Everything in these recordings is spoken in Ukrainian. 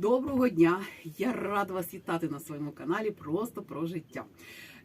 Доброго дня! Я рада вас вітати на своєму каналі Просто про життя.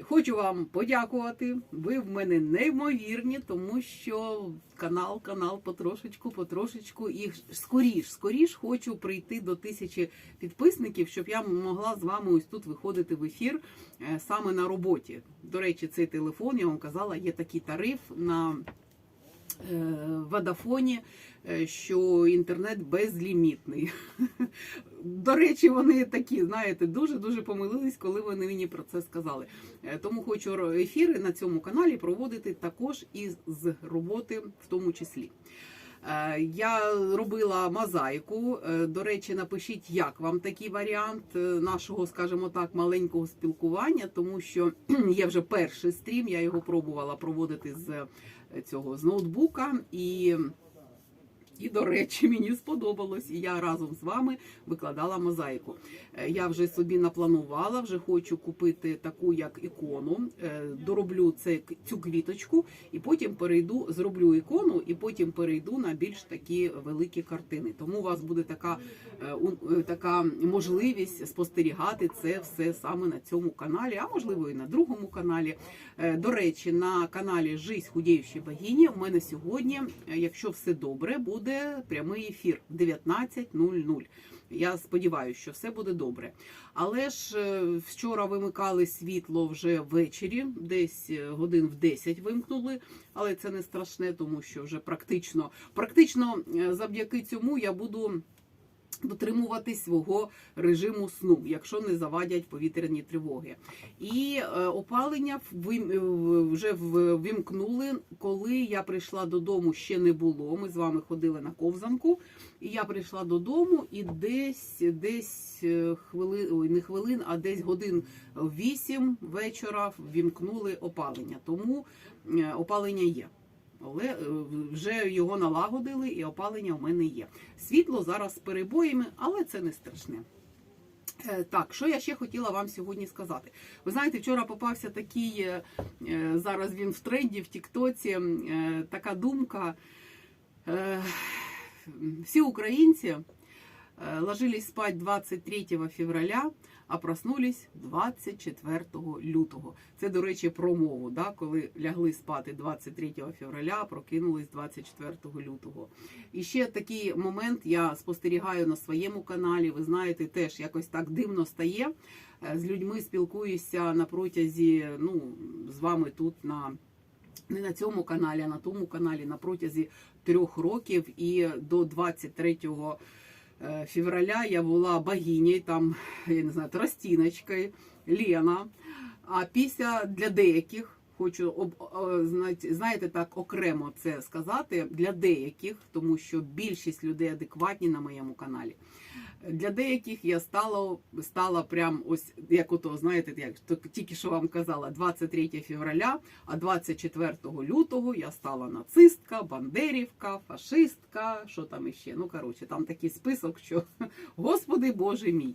Хочу вам подякувати. Ви в мене неймовірні, тому що канал, канал потрошечку, потрошечку і скоріш, скоріш хочу прийти до тисячі підписників, щоб я могла з вами ось тут виходити в ефір е, саме на роботі. До речі, цей телефон я вам казала, є такий тариф на Водафоні, е, що інтернет безлімітний. До речі, вони такі, знаєте, дуже-дуже помилились, коли вони мені про це сказали. Е, Тому хочу ефіри на цьому каналі проводити також і з роботи в тому числі. Е, Я робила мозаїку. Е, До речі, напишіть, як вам такий варіант е, нашого, скажімо так, маленького спілкування, тому що є вже перший стрім, я його пробувала проводити з е, цього з ноутбука і. І, до речі, мені сподобалось, і я разом з вами викладала мозаїку. Е, Я вже собі напланувала, вже хочу купити таку як ікону. Е, Дороблю це цю квіточку, і потім перейду, зроблю ікону, і потім перейду на більш такі великі картини. Тому у вас буде така, е, така можливість спостерігати це все саме на цьому каналі, а можливо і на другому каналі. До речі, на каналі Жизнь худіючої богині в мене сьогодні, якщо все добре, буде прямий ефір 19.00. Я сподіваюся, що все буде добре. Але ж е, вчора вимикали світло вже ввечері, десь е, годин в 10 вимкнули, але це не страшне, тому що вже практично, практично е, завдяки цьому я буду дотримуватись свого режиму сну, якщо не завадять повітряні тривоги. І е, опалення е, вже вимкнули. Коли я прийшла додому, ще не було. Ми з вами ходили на ковзанку, і я прийшла додому, і десь десь е, хвилин, ой, не хвилин, а десь годин вісім вечора вімкнули опалення. Тому опалення є. Але е, вже його налагодили, і опалення в мене є. Світло зараз з перебоями, але це не страшне. Е, Так, що я ще хотіла вам сьогодні сказати? Ви знаєте, вчора попався такий, е, зараз він в тренді, в Тіктоці, така думка. Всі українці ложились спать 23 февраля, а проснулись 24 лютого. Це, до речі, про мову, да? коли лягли спати 23 февраля, а прокинулись 24 лютого. І ще такий момент я спостерігаю на своєму каналі. Ви знаєте, теж якось так дивно стає. Е, З людьми спілкуюся на протязі, ну, з вами тут на. Не на цьому каналі, а на тому каналі на протязі трьох років і до 23 е, февраля я була богиней, там, я не знаю, тростіночкою, Лена. А після для деяких, хочу об, знаєте, так окремо це сказати, для деяких, тому що більшість людей адекватні на моєму каналі. Для деяких я стала, стала прям ось, як ото, знаєте, як тільки що вам казала, 23 февраля, а 24 лютого я стала нацистка, бандерівка, фашистка, що там іще. Ну, коротше, там такий список, що Господи Боже мій.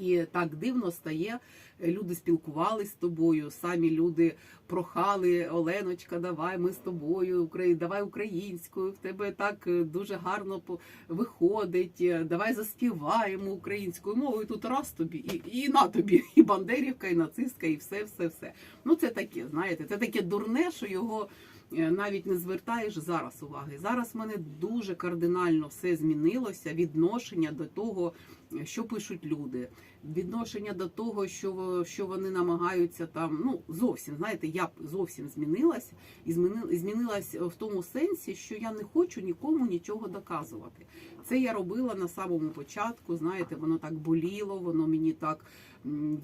І так дивно стає. Люди спілкувалися з тобою, самі люди прохали Оленочка, давай ми з тобою, давай українською. В тебе так е, дуже гарно виходить. е, Давай заспіваємо українською мовою. Тут раз тобі, і, і на тобі, і бандерівка, і нацистка, і все, все, все. Ну це таке, знаєте, це таке дурне, що його навіть не звертаєш зараз уваги. Зараз в мене дуже кардинально все змінилося. Відношення до того, е, що пишуть люди, відношення до того, що, що вони намагаються там. Ну зовсім знаєте, я зовсім змінилася і змінила, і змінилась в тому сенсі, що я не хочу нікому нічого доказувати. Це я робила на самому початку. Знаєте, воно так боліло, воно мені так.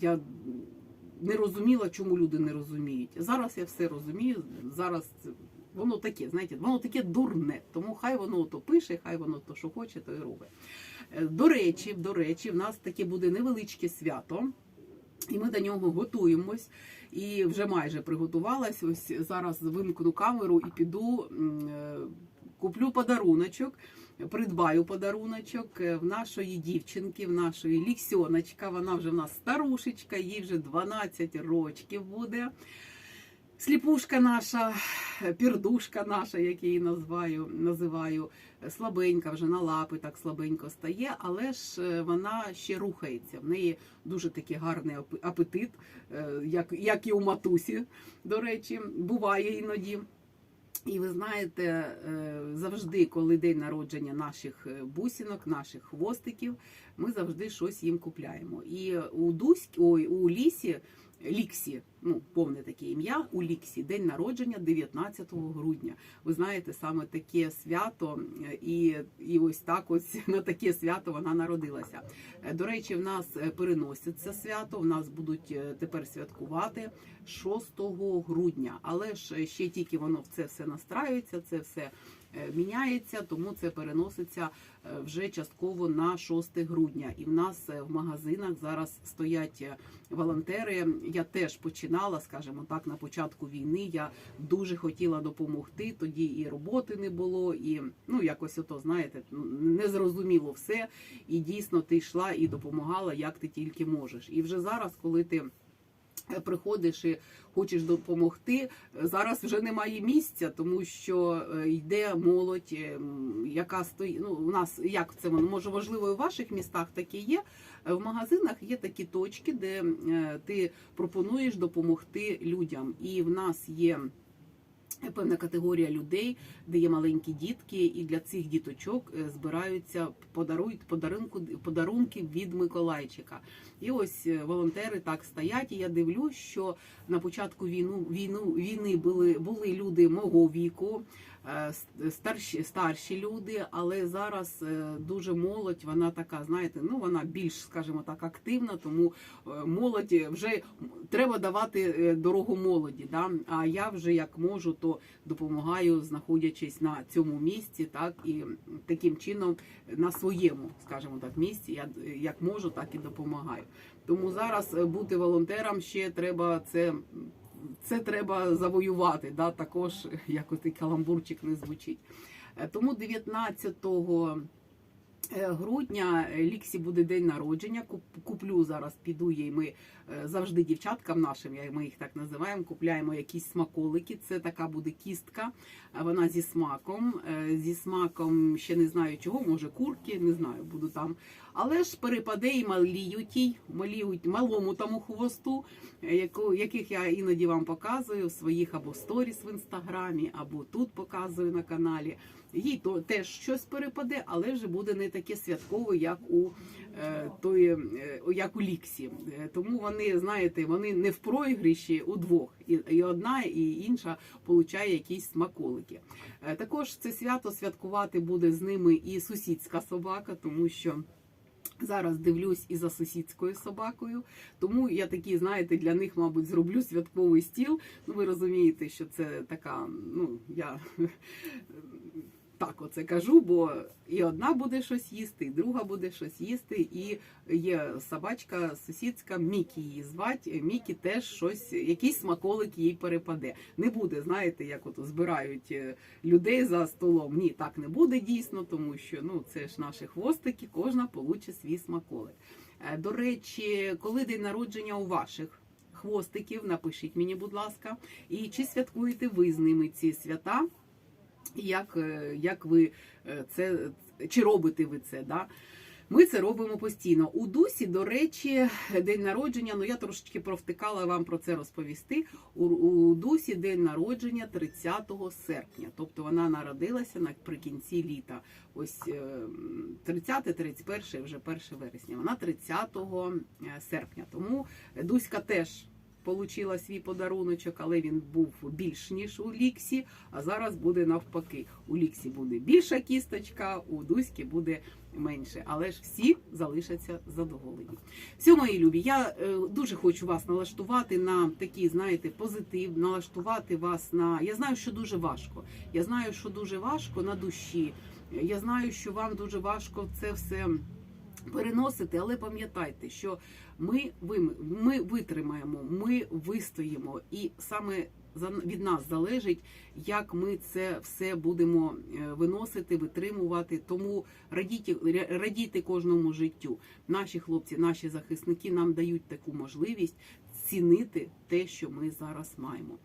Я не розуміла, чому люди не розуміють. Зараз я все розумію. Зараз воно таке, знаєте, воно таке дурне. Тому хай воно то пише, хай воно то, що хоче, то й робить. Е, До речі, до речі, в нас таке буде невеличке свято. І ми до нього готуємось, і вже майже приготувалась. Ось зараз вимкну камеру і піду е, куплю подаруночок, придбаю подаруночок е, в нашої дівчинки, в нашої ліксьоночка. Вона вже в нас старушечка, їй вже 12 років буде. Сліпушка наша, пірдушка наша, як я її називаю, називаю, слабенька вже на лапи так слабенько стає, але ж е, вона ще рухається. В неї дуже такий гарний апетит, е, як, як і у матусі, до речі, буває іноді. І ви знаєте, е, завжди, коли день народження наших е, бусинок, наших хвостиків, ми завжди щось їм купляємо. І у Дуськ, ой, у лісі, Ліксі, ну повне таке ім'я, у Ліксі, день народження 19 грудня. Ви знаєте, саме таке свято, і, і ось так ось на таке свято вона народилася. Е, До речі, в нас е, переносять це свято. В нас будуть е, тепер святкувати 6 грудня, але ж ще тільки воно в це все настраюється, це все міняється, тому це переноситься е, вже частково на 6 грудня. І в нас е, в магазинах зараз стоять е, волонтери. Я теж починала, скажімо так, на початку війни. Я дуже хотіла допомогти. Тоді і роботи не було, і ну якось ото знаєте, незрозуміло все. І дійсно ти йшла і допомагала, як ти тільки можеш. І вже зараз, коли ти е, приходиш і хочеш допомогти, е, зараз вже немає місця, тому що е, йде молодь, е, яка стоїть. Ну у нас як це може можливо і в ваших містах таке є. Е, В магазинах є такі точки, де е, ти пропонуєш допомогти людям, і в нас є. Певна категорія людей, де є маленькі дітки, і для цих діточок е, збираються подарують подарунку подарунки від Миколайчика. І ось е, волонтери так стоять. І я дивлюсь, що на початку війну війну війни були були люди мого віку, старші старші люди, але зараз е, дуже молодь. Вона така, знаєте, ну вона більш, скажімо так, активна, тому е, молодь вже треба давати е, дорогу молоді. Да? А я вже як можу, то допомагаю, знаходячись на цьому місці, так і таким чином на своєму, скажімо так, місці. Я е, як можу, так і допомагаю. Тому зараз е, бути волонтером ще треба це. Це треба завоювати, да, також як отий каламбурчик не звучить. Е, Тому 19 е, грудня Ліксі буде день народження. Куплю зараз, піду їй. Ми е, завжди дівчаткам нашим, ми їх так називаємо, купляємо якісь смаколики. Це така буде кістка. Вона зі смаком. Зі смаком ще не знаю чого, може курки, не знаю, буду там. Але ж перепаде і маліютій, малому тому хвосту, е, яких я іноді вам показую в своїх або сторіс в інстаграмі, або тут показую на каналі. Їй то теж щось перепаде, але вже буде не таке святкове, як у е, тої, е, як у Ліксі. Е, Тому вони, знаєте, вони не в проігріші удвох. І, і одна, і інша получає якісь смаколики. Е, Також це свято святкувати буде з ними і сусідська собака, тому що. Зараз дивлюсь і за сусідською собакою, тому я такі, знаєте, для них, мабуть, зроблю святковий стіл. Ну, ви розумієте, що це така, ну я так оце кажу, бо і одна буде щось їсти, і друга буде щось їсти. І є собачка сусідська, Мікі її звать. Мікі теж щось, якийсь смаколик їй перепаде. Не буде, знаєте, як от збирають е, людей за столом. Ні, так не буде дійсно, тому що ну це ж наші хвостики, кожна получить свій смаколик. Е, До речі, коли день народження у ваших хвостиків, напишіть мені, будь ласка, і чи святкуєте ви з ними ці свята? Як, е, як ви е, це чи робите ви це? Да? Ми це робимо постійно. У Дусі, до речі, день народження. Ну я трошечки провтикала вам про це розповісти. У, у Дусі день народження 30 серпня. Тобто вона народилася наприкінці літа. Ось е, 30, 31, вже 1 вересня. Вона 30 серпня. Тому Дуська теж. Получила свій подаруночок, але він був більш ніж у Ліксі. А зараз буде навпаки. У Ліксі буде більша кісточка, у Дуськи буде менше. Але ж всі залишаться задоволені. Все, мої любі, я е, дуже хочу вас налаштувати на такий, знаєте, позитив, налаштувати вас на. Я знаю, що дуже важко. Я знаю, що дуже важко на душі. Я знаю, що вам дуже важко це все переносити, але пам'ятайте, що ми, ми витримаємо, ми вистоїмо, і саме від нас залежить, як ми це все будемо е, виносити, витримувати. Тому радійте, ра- радійте кожному життю. Наші хлопці, наші захисники нам дають таку можливість цінити те, що ми зараз маємо.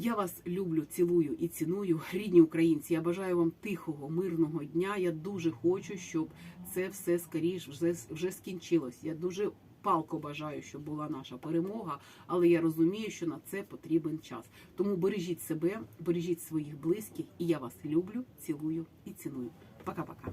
Я вас люблю, цілую і ціную, рідні українці. Я бажаю вам тихого, мирного дня. Я дуже хочу, щоб це все скоріш вже, вже скінчилось. Я дуже палко бажаю, щоб була наша перемога, але я розумію, що на це потрібен час. Тому бережіть себе, бережіть своїх близьких, і я вас люблю, цілую і ціную. Пока-пока.